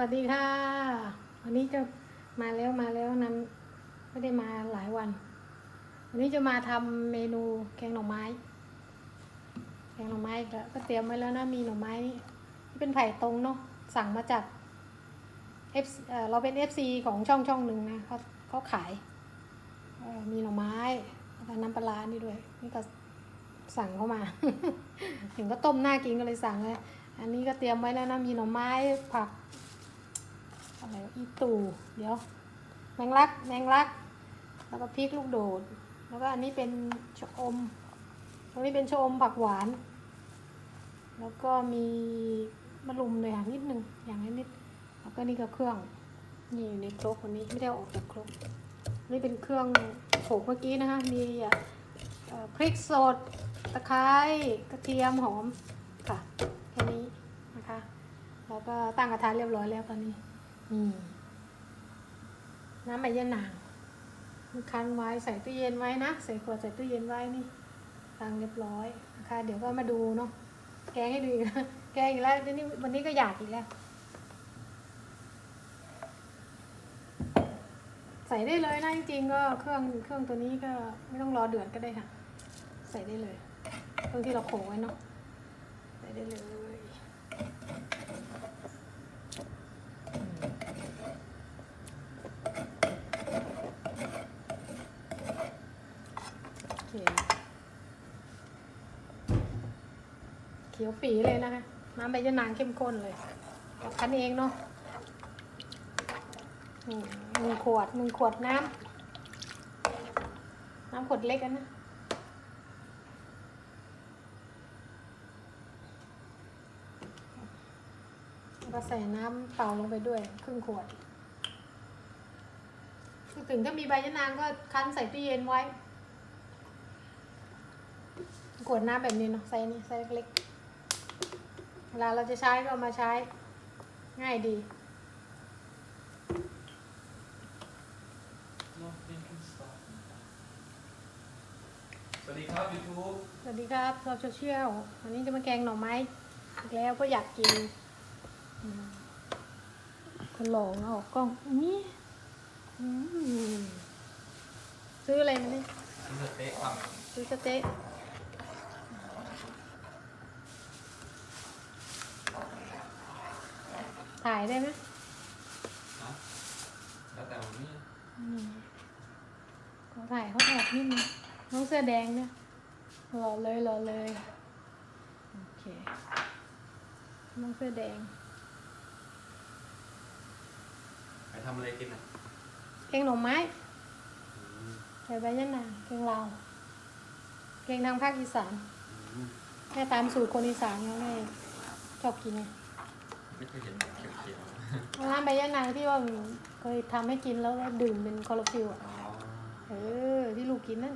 วัสดีค่ะ วันนี้จะมาแล้วมาแล้วนั้นไม่ได้มาหลายวัน วันนี้จะมาทำเมนูแกงหน่อไม้ แกงหน่อไม้ก็ก็เตรียมไว้แล้วนะมีหน่อไม้ที่เป็นไผ่ตรงเนาะสั่งมาจากเอ่อเราเป็น FC ของช่องช่องหนึ่งนะเขาเขาขายมีหน่อไม้แล้วก็น้ำปลานี่ด้วย นี่ก็สั่งเข้ามาเห็นก็ต้มน่ากินก็เลยสั่งเลยอันนี้ก็เตรียมไว้แล้วนะมีหน่อไม้ผัก อะไรอีตู่เดี๋ยว แมงลัก แมงลัก แล้วก็พริกลูกโดด แล้วก็อันนี้เป็นชะอมตรงนี้เป็นชะอมผักหวาน แล้วก็มีมะรุมเลยอย่างนิดนึงอย่างนิดนิดแล้วก็นี่ก็เครื่องนี่อยู่ในครกวันนี้ไม่ได้ออกจากครกนี่เป็นเครื่องโขกเมื่อกี้นะคะมีพริกสดตะไคร้กระเทียมหอมค่ะแค่นี้นะคะ แล้วก็ตั้งกระทะเรียบร้อยแล้วตอนนี้ นี่น้ำใบยะนางคั้นไว้ใส่ตู้เย็นไว้นะ ใส่ขวดใส่ตู้เย็นไว้นี่ตั้งเรียบร้อยนะคะ เดี๋ยวก็มาดูเนาะแกงให้ดูอีกนะแกงอีกแล้วทีนี้วันนี้ก็อยากอีกแล้ว ใส่ได้เลยนะจริงๆก็เครื่องเครื่องตัวนี้ก็ไม่ต้องรอเดือดก็ได้ค่ะ ใส่ได้เลยเครื่องที่เราโขลกไว้เนาะใส่ได้เลย โอเค เขียวปีเลยนะคะ น้ำใบยะนางเข้มข้นเลยคั้นเองเนาะหนึ่งขวดหนึ่งขวดน้ำน้ำขวดเล็กอันนะก็ใส่น้ำเปล่าลงไปด้วย ครึ่งขวด ถึงถ้ามีใบยะนางก็คั้นใส่ตู้เย็นไว้ ขวดน้ำแบบนี้เนาะไซส์นี้ไซส์เล็ก เวลาเราจะใช้ก็เอามาใช้ง่ายดีสวัสดีครับยูทูบสวัสดีครับทอบเชี่ยววันนี้จะมาแกงหน่อไม้อีกแล้วเพราะอยากกินอืมคนหลงเอาออกกล้องนี่อืมซื้ออะไรมาเนี่ยคุณสเต๊กครับซื้อสเต๊ะถ่าย ได้ไหมนะแล้วแต่วันนี้อืมขอถ่ายเขาแอบนิดนึงน้องเสื้อแดงเนี่ยรอเลยรอเลยโอเคน้องเสื้อแดงไปทำอะไรกินอะเก่งหน่อไม้ใส่ใบยะนางเก่งลาวเก่งทางภาคอีสานแม่ตามสูตรคนอีสานเขาเลยชอบกินไง ไม่เคยเห็นเขียวร้านใบยะนางที่ว่าเคยทำให้กินแล้วก็ดื่มเป็นคอร์ฟิลอะๆอ๋อเออ ที่ลูกกินนั่น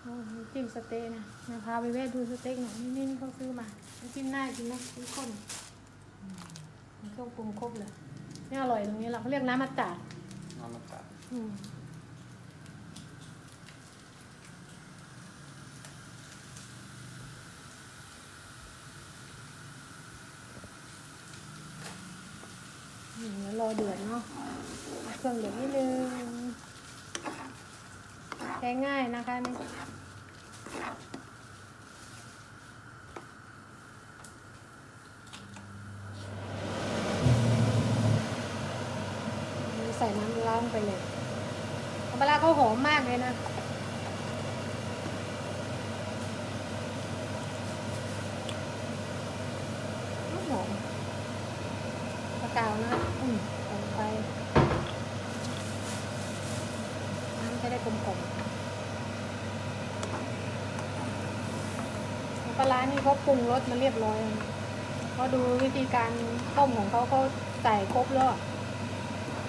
โอ้น้ำจิ้มสเต๊กนะนะพาไปแวะดูสเต๊กหน่อยนี่นี่เขาซื้อมาน้ำจิ้มน่ากินนะน้ำข้นอืมมีเครื่องปรุงครบเลยนี่อร่อยตรงนี้แหละเขาเรียกน้ำมัดจาดนอนมากัด อืมอืม เดือดเนาะเครื่องเดือดนิดนึงใช้ง่ายนะคะนี่ใส่น้ำล้างไปเลยน้ำปลาร้าเขาหอมมากเลยนะ หอมปลากาวนะอืมใส่ลงไป น้ำจะได้กลมๆานี่เขาปรุงรสมาเรียบร้อยแล้วนะเขาดูวิธีการต้มของเขาเขาใส่ครบแล้ว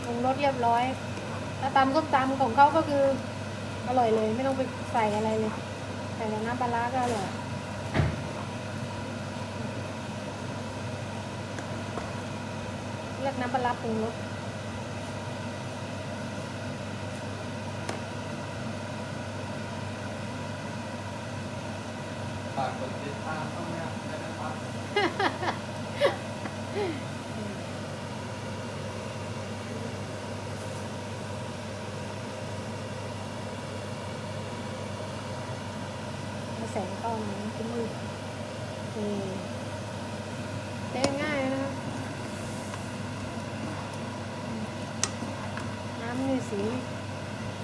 ปรุงรสเรียบร้อยถ้าตำส้มตำของเขาก็คืออร่อยเลย ไม่ต้องไปใส่อะไรเลยใส่แต่น้ำปลาร้าก็อร่อยเรียกน้ำปลาร้าปรุงรสากกดติองนี้ด้นะครัแสงเข้ามาที่มืดเต้ง่ายนะน้ำนี่สี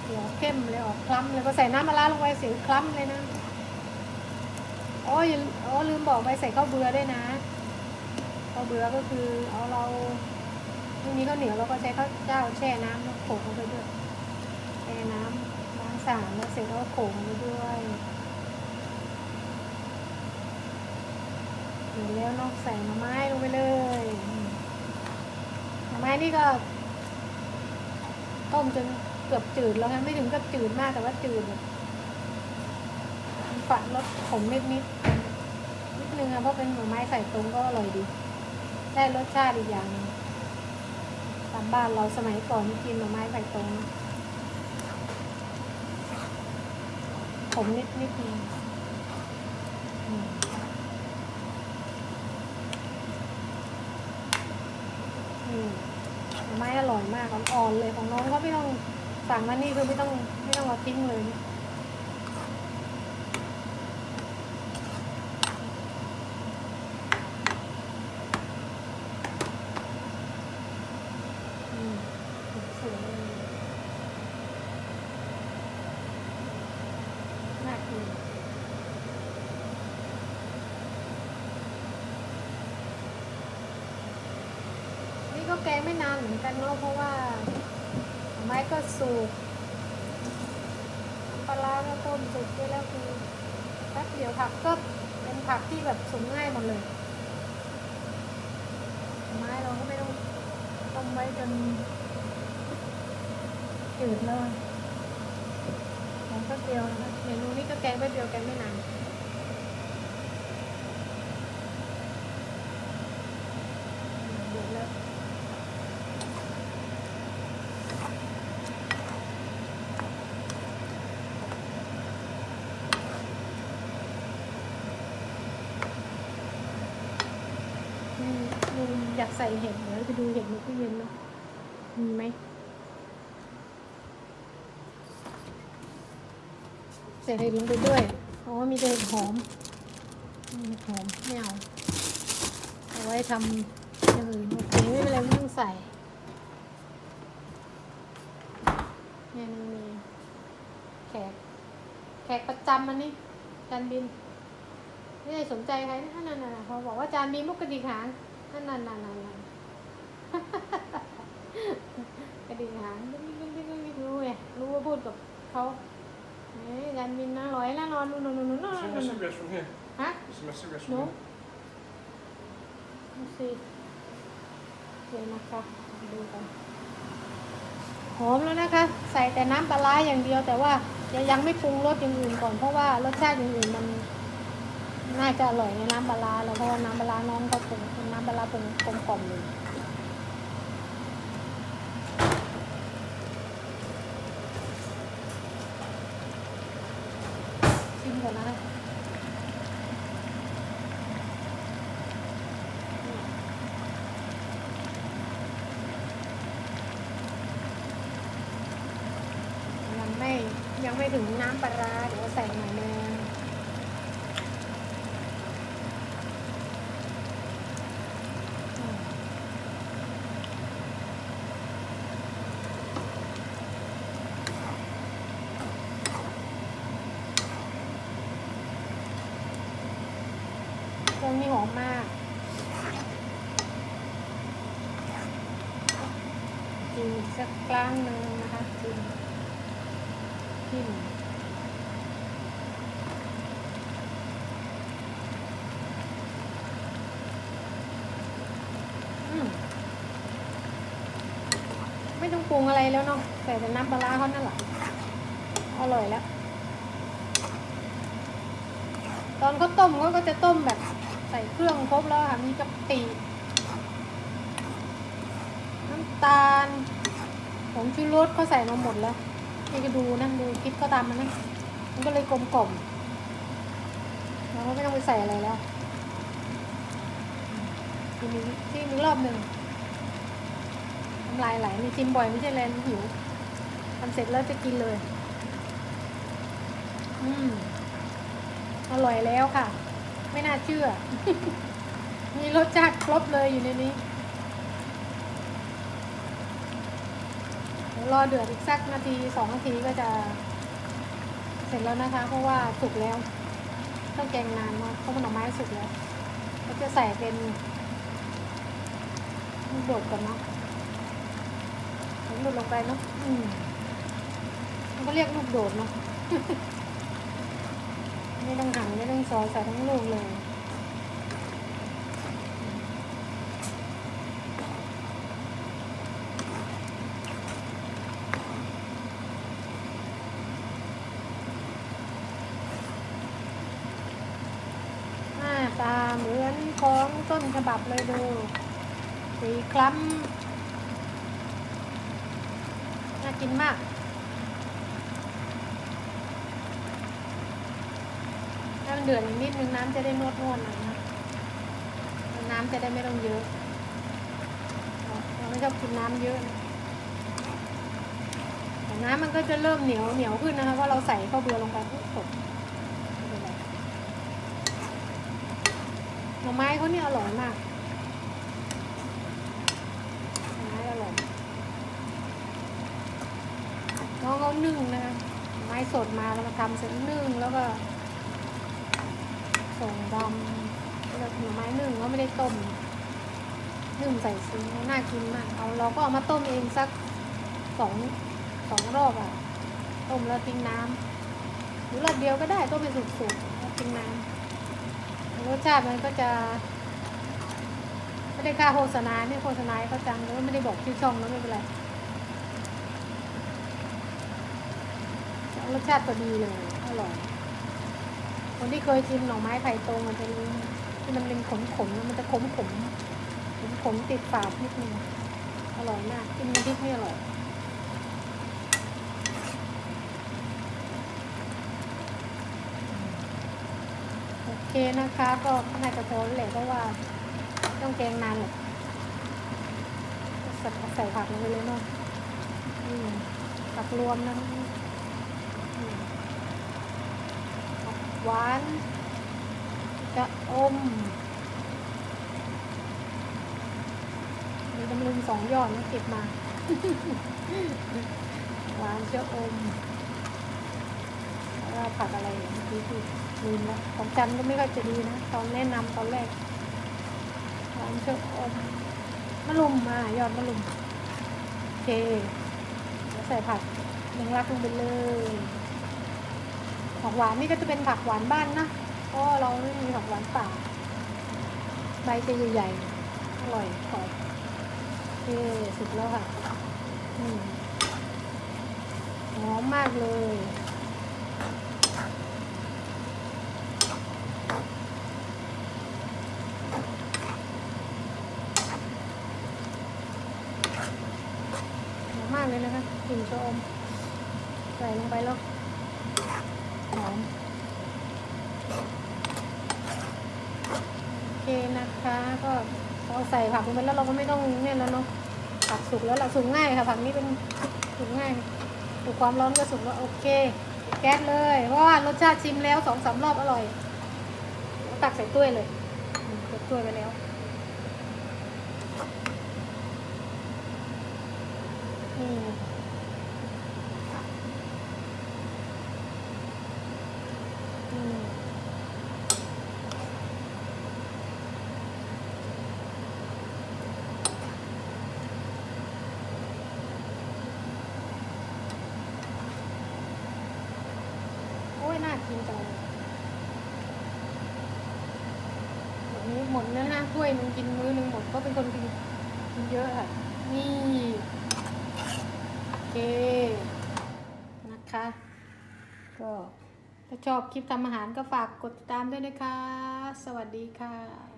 เขียวเข้มเลยออกคล้ำเลยพอใส่น้ำมะระลงไปสีคล้ำเลยนะ อ๋ออย่าอ๋อลืมบอกไปใส่ข้าวเบือด้วยนะข้าวเบือก็คือเอาเราไม่มีข้าวเหนียวเราก็ใช้ข้าวเจ้าแช่น้ำแล้วโขลกลงไปด้วยแช่น้ำล้างสารแล้วเสร็จแล้วโขลกลงไปด้วยเดี๋ยวแล้วนอกใส่หน่อไม้ลงไปเลยมหน่อไม้นี่ก็ต้มจนเกือบจืดแล้วนะไม่ถึงกับจืดมากแต่ว่าจืดแบบ ฝันรสขมนิดนิดนิดนึงอะเพราะเป็นหน่อไม้ใส่ตรงก็อร่อยดี ได้รสชาติอีกอย่างตามบ้านเราสมัยก่อนกินหน่อไม้ใส่ตรงขมนิดนิดนึงหน่อไม้อร่อยมากอ่อนๆเลยของน้องก็ไม่ต้องสั่งมานี่คือไม่ต้องไม่ต้องเอาทิ้งเลยนะอืมสวยเลยน่ากินนี่ก็แก งไม่นานเหมือนกันเนาะเพราะว่า ไม้ก็สุกปลาร้าก็ต้มสุกด้แล้วคือแป๊บเดียวผักก็เป็นผักที่แบบสุกง่ายหมดเลย ไม้เราก็ไม่ต้องต้มไว้จนจืดเลยแกงแป๊บเดียวนะคะเมนูนี้ก็แกงแป๊บเดียวแกงไม่นานเดือดแล้ว อืมลุง อยากใส่เห็ดเดี๋ยวไปดูเห็ดในตู้เย็นเนาะมีไหมใส่เห็ดลงไปด้วยเพราะว่ามีแต่เห็ดหอมอืมหอมไม่เอาเอาไว้ทำอย่างอื่นโอเคไม่เป็นไรไม่ต้องใส่เนี่ยนี่มีแขกแขกประจำมันนี่จานบินไม่ได้สนใจใครนั่นนั่นน่ะพอบอกว่าจานมีมุกกระดิกหาง นั่นนั่นนั่นนั่นนั่นกระดิกหางไม่ไม่ไม่ไม่ไม่รู้ไงรู้ว่าพูดกับเขาเอ้ยจานบินนะร้อยแล้วนอนนู่นนู่นนู่นนู่นนู่นฮะหนูดูสิเดี๋ยวนะคะดูกันหอมแล้วนะคะ ใส่แต่น้ำปลาร้าอย่างเดียวแต่ว่ายังไม่ปรุงรสอย่างอื่นก่อนเพราะว่ารสชาติอย่างอื่นมัน น่าจะอร่อยในน้ำปลาแล้วเพราะว่าน้ำปลาน้องเขาปรุงน้ำปลาปรุงกลมกล่อมเลยชิมก่อนนะยังไม่ยังไม่ถึงน้ำปลาร้าเดี๋ยวใส่หน่อยนึง เครื่องนี่หอมมาก กินสักกลางหนึ่งนะคะกินกินไม่ต้องปรุงอะไรแล้วเนาะใส่แต่น้ำปลาเขานั่นแหละอร่อยแล้ว ตอนเขาต้มก็จะต้มแบบ ใส่เครื่องครบแล้วค่ะ มีกะปิน้ำตาลผงชูรสเขาใส่มาหมดแล้ว นี่ก็ดูนะ ดูคลิปเขาตามมันนะ มันก็เลยกลมกล่อมเราก็ไม่ต้องไปใส่อะไรแล้วทีนี้ที่อีรอบหนึ่งน้ำลายไหลนี่ชิมบ่อยไม่ใช่เลยหิวทำเสร็จแล้วจะกินเลย อืมอร่อยแล้วค่ะ ไม่น่าเชื่อ มีรสชาติครบเลยอยู่ในนี้รอเดือดอีกสักนาทีสองนาทีก็จะ เสร็จแล้วนะคะ เพราะว่าสุกแล้วต้องแกงนานมากเพราะมันหน่อไม้สุกแล้วก็จะใส่เป็นโดดก่อนเนาะลูกโดดลงไปเนาะอืมมันก็เรียกลูกโดดเนาะ ไม่ต้องหั่นไม่ต้องซอยใส่ทั้งลูกเลยหน้าตาเหมือนของต้นฉบับเลยดู สีคล้ำน่ากินมาก ถ้มันเดือดอีกนิดนึงน้ำจะได้นวดนวดหน่อยนะน้ำจะได้ไม่ต้องเยอะเราไม่ชอบกินน้ำเยอะนะแต่น้ำมันก็จะเริ่มเหนียวเหนียวขึ้นนะคะเพราะเราใส่ข้าวเบือลงไปปุ๊บตกหน่อไม้เขาเนี่ยอร่อยมากหน่อไม้อร่อยน้องเขานึ่งนะคะไม้สดมาแล้วมาทำเสร็จนึ่งแล้วก็ ส่งดำแล้วหน่อไม้นึ่งก็ไม่ได้ต้มนึ่งใส่ซีอิ๊วน่ากินมากเอาเราก็เอามาต้มเองสักสองสองรอบอะต้มแล้วทิ้งน้ำหรือรอบเดียวก็ได้ต้มเป็นสุกๆแล้วทิ้งน้ำรสชาติมันก็จะไม่ได้ค่าโฆษณาไม่โฆษณาเขาจังแล้วไม่ได้บอกชื่อช่องแล้วไม่เป็นไรรสชาติก็ดีเลยอร่อย คนที่เคยชิมหน่อไม้ไผ่ตรงมันจะรู้ที่มันเป็นขมขมๆแล้วมันจะขมขมขมขมๆติดปากนิดนึงอร่อยมากกินน้ำพริกนี่อร่อยโอเคนะคะ ก็น่าจะพอแล้วแหละเพราะว่าต้องแกงนานแหละก็ใส่ผักลงไปเลยเนาะผักรวมนะอืม หวาน จะอม มีตำลึงสองยอดนะเก็บมา หวานจะอมแล้วผักอะไรเมื่อกี้ที่ลืมแล้วของจันก็ไม่ค่อยจะดีนะ ตอนแนะนำตอนแรกหวานจะอมมะลุมมายอดมะลุมโอเคแล้วใส่ผักยังรักลงไปเลย ผักหวานนี่ก็จะเป็นผักหวานบ้านนะเพราะเราไม่มีผักหวานป่า ใบจะใหญ่ๆ อร่อยกรอบเอ๊สุดแล้วค่ะหอมมากเลยหอมมากเลยนะคะกลิ่นชะอมใส่ลงไปแล้ว หอมโอเคนะคะ ก็เรา ใส่ผักลงไปแล้วเราก็ไม่ต้องเนี่ยแล้วเนาะผักสุกแล้วเราสุกง่ายค่ะผักนี้เป็นสุกง่ายถูกความร้อนก็สุกแล้วโอเค แก๊สเลยเพราะว่ารสชาติชิมแล้วสองสามรอบอร่อยตักใส่ถ้วยเลยอืมเก็บถ้วยไปแล้วอืม น่ากินจังเลยแบบนี้หมดเนะฮะถ้วยหนึงกินมื้อหนึงหมดก็เป็นคนกินกินเยอะค่ะ นี่โอเคนะคะ ก็ถ้าชอบคลิปทำอาหารก็ฝากกดติดตามด้วยนะคะ สวัสดีค่ะ